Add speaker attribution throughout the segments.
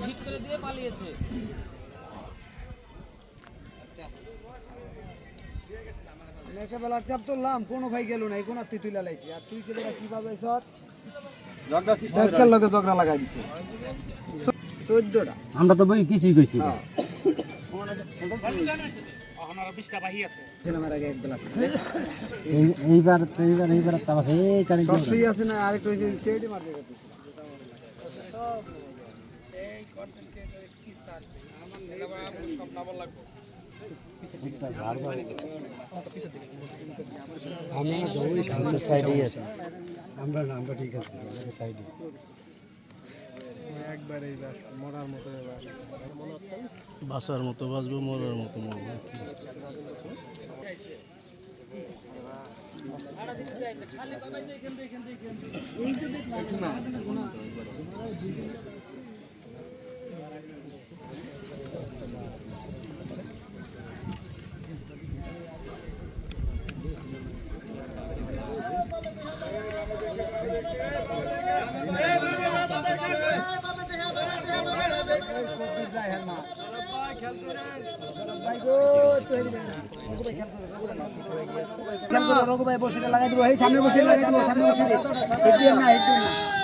Speaker 1: Hit করে দিয়ে পালিয়েছে।
Speaker 2: একেবেলা ট্যাপ তুললাম কোনো ভাই গেল না তুই তুইলা লাইছি। আর তুই কীভাবে সর? লগে ঝগড়া লাগাই দিছে। চোদ্দটা।
Speaker 3: আমরা তো বই কিছুই কইছি এই- এইবার এইবার এইবার তো আমার এই সাইডেই আছে। আমরা না আমরা ঠিক আছে সাইডে।
Speaker 2: একবার মরার মতো
Speaker 3: বাসার মতো বাঁচবো মরার মতো মরবো।
Speaker 2: রঘু ভাই বসে, লাগাই দিব, এই সামনে বসে, লাগাই দিব, সামনে বসে। না এদিকে না।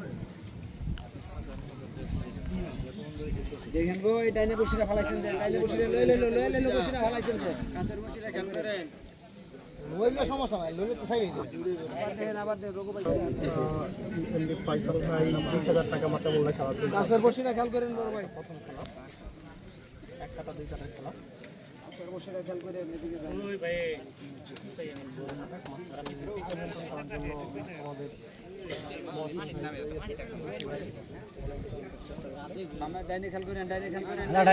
Speaker 2: দেখেন গো এই ডাইনে বসিরা ফালাইছেন যে ডাইনে বসিরা লই লই লই লই লই বসিরা ফালাইছেন যে। কাছের বসিরা খেল করেন লইলে সমস্যা নাই লইলে তো সাইরে আবার দেন আবার দেন রঘু ভাই। কাছের বসিরা খেল করেন বড় ভাই। প্রথম খেলা এক কাটা দুই কাটা খেলা কাছের বসিরা খেল করেন এদিকে যান আমরা ডাইনে খেল করেন ডাইনে করেন লাল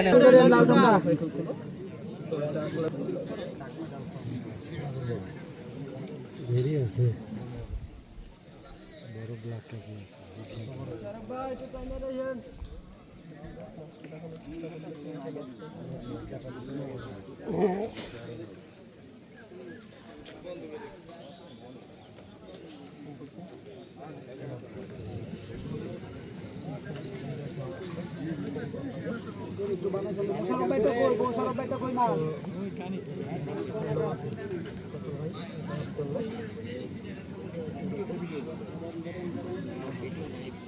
Speaker 3: আছে বড় ব্ল্যাক কাপি
Speaker 2: সরব ভাই তো কই গো সরব ভাই তো কই না
Speaker 3: ব্ল্যাক কাপ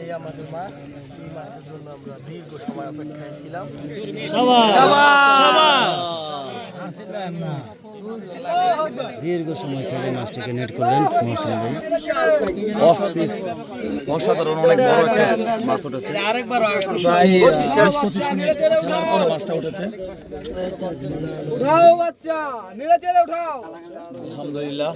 Speaker 4: এই আমাদের মাছ এই মাছের জন্য আমরা দীর্ঘ সময় অপেক্ষায় ছিলাম।
Speaker 3: দীর্ঘ সময় খেলে মাছটিকে নেট করলেন মৌসুম ভাই।
Speaker 5: অস্থির। অসাধারণ অনেক বড় একটা মাছ উঠেছে। প্রায় বিশ পঁচিশ মিনিট খেলার পরে মাছটা উঠেছে। আলহামদুলিল্লাহ।